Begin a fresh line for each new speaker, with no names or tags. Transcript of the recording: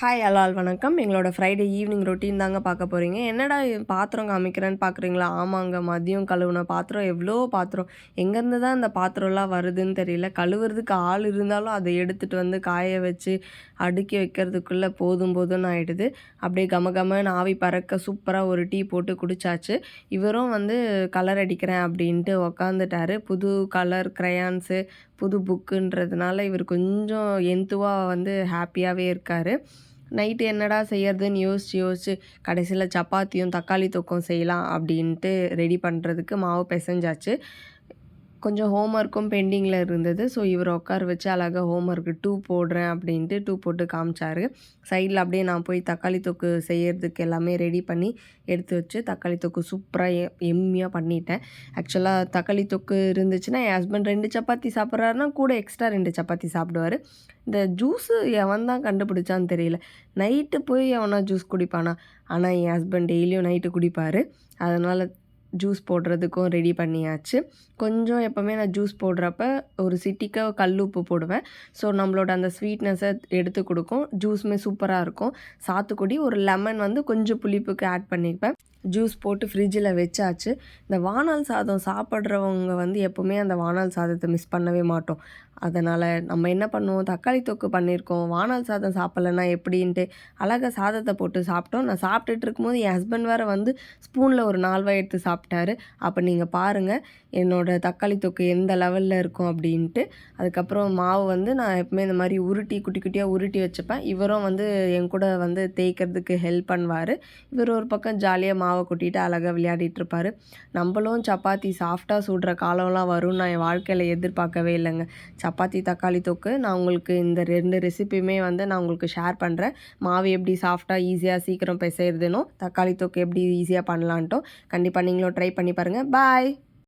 Hi அலால் வணக்கம். எங்களோட Friday evening routine தாங்க பார்க்க போகிறீங்க என்னடா பாத்திரம் காமிக்கிறேன்னு பார்க்குறீங்களா ஆமாங்க மதியம் கழுவுன பாத்திரம். எவ்வளோ பாத்திரம்? எங்கேருந்து தான் இந்த பாத்திரம்லாம் வருதுன்னு தெரியல. கழுவுறதுக்கு ஆள் இருந்தாலும் அதை எடுத்துகிட்டு வந்து காய வச்சு அடுக்கி வைக்கிறதுக்குள்ளே போதும் போதும்னு ஆகிடுது அப்படியே கம கமன்னு ஆவி பறக்க சூப்பராக ஒரு டீ போட்டு குடிச்சாச்சு. இவரும் வந்து கலர் அடிக்கிறேன் அப்படின்ட்டு உக்காந்துட்டாரு. புது கலர் க்ரையான்ஸு புது புக்குன்றதுனால இவர் கொஞ்சம் எந்துவாக வந்து ஹாப்பியாகவே இருக்கார். நைட்டு என்னடா செய்யறதுன்னு யோசிச்சு யோசிச்சு கடைசியில் சப்பாத்தியும் தக்காளி தொக்கம் செய்யலாம் அப்படின்ட்டு ரெடி பண்ணுறதுக்கு மாவு பிசைஞ்சாச்சு. கொஞ்சம் ஹோம் ஒர்க்கும் பெண்டிங்கில் இருந்தது. ஸோ இவரை உட்கார வச்சு அழகாக ஹோம் ஒர்க்கு டூ போடுறேன் அப்படின்ட்டு டூ போட்டு காமிச்சார். சைடில் அப்படியே நான் போய் தக்காளி தொக்கு செய்கிறதுக்கு எல்லாமே ரெடி பண்ணி எடுத்து வச்சு தக்காளி தொக்கு சூப்பராக எம்மியாக பண்ணிட்டேன். ஆக்சுவலாக தக்காளி தொக்கு இருந்துச்சுன்னா என் ஹஸ்பண்ட் ரெண்டு சப்பாத்தி சாப்பிட்றாருன்னா கூட எக்ஸ்ட்ரா ரெண்டு சப்பாத்தி சாப்பிடுவார். இந்த ஜூஸு எவன் தான் கண்டுபிடிச்சான்னு தெரியல. நைட்டு போய் எவனா ஜூஸ் குடிப்பானா? ஆனால் என் ஹஸ்பண்ட் டெய்லியும் நைட்டு குடிப்பார். அதனால் ஜூஸ் போடுறதுக்கும் ரெடி பண்ணியாச்சு. கொஞ்சம் எப்போவுமே நான் ஜூஸ் போடுறப்ப ஒரு சிட்டிக்க கல் உப்பு போடுவேன். ஸோ நம்மளோட அந்த ஸ்வீட்னஸை எடுத்து கொடுக்கும். ஜூஸுமே சூப்பராக இருக்கும். சாத்துக்குடி ஒரு லெமன் வந்து கொஞ்சம் புளிப்புக்கு ஆட் பண்ணிப்பேன். ஜூஸ் போட்டு ஃப்ரிட்ஜில் வச்சாச்சு. இந்த வானல் சாதம் சாப்பிட்றவங்க வந்து எப்போவுமே அந்த வானல் சாதத்தை மிஸ் பண்ணவே மாட்டோம். அதனால் நம்ம என்ன பண்ணுவோம்? தக்காளி தொக்கு பண்ணியிருக்கோம். வானல் சாதம் சாப்பிட்லன்னா எப்படின்ட்டு அழகாக சாதத்தை போட்டு சாப்பிட்டோம். நான் சாப்பிட்டுட்டு இருக்கும்போது என் ஹஸ்பண்ட் வேறு வந்து ஸ்பூனில் ஒரு நால்வாய் எடுத்து சாப்பிட்டாரு. அப்போ நீங்கள் பாருங்கள் என்னோடய தக்காளி தொக்கு எந்த லெவலில் இருக்கும் அப்படின்ட்டு. அதுக்கப்புறம் மாவு வந்து நான் எப்பவுமே இந்த மாதிரி உருட்டி குட்டி குட்டியாக உருட்டி வச்சுப்பேன். இவரும் வந்து என் கூட வந்து தேய்க்கிறதுக்கு ஹெல்ப் பண்ணுவார். இவர் ஒரு பக்கம் ஜாலியாக மாவை கொட்டிட்டு அழகாக விளையாடிட்டு இருப்பார். நம்மளும் சப்பாத்தி சாஃப்டாக சுடுற காலம்லாம் வரும்னு நான் என் வாழ்க்கையில் எதிர்பார்க்கவே இல்லைங்க. சப்பாத்தி தக்காளி தொக்கு நான் உங்களுக்கு இந்த ரெண்டு ரெசிபியுமே வந்து நான் உங்களுக்கு ஷேர் பண்ணுறேன் மாவு எப்படி சாஃப்டாக ஈஸியாக சீக்கிரம் பிசைறதுனும் தக்காளி தொக்கு எப்படி ஈஸியாக பண்ணலான்ட்டும் கண்டிப்பாக நீங்களும் ட்ரை பண்ணி பாருங்கள் பாய்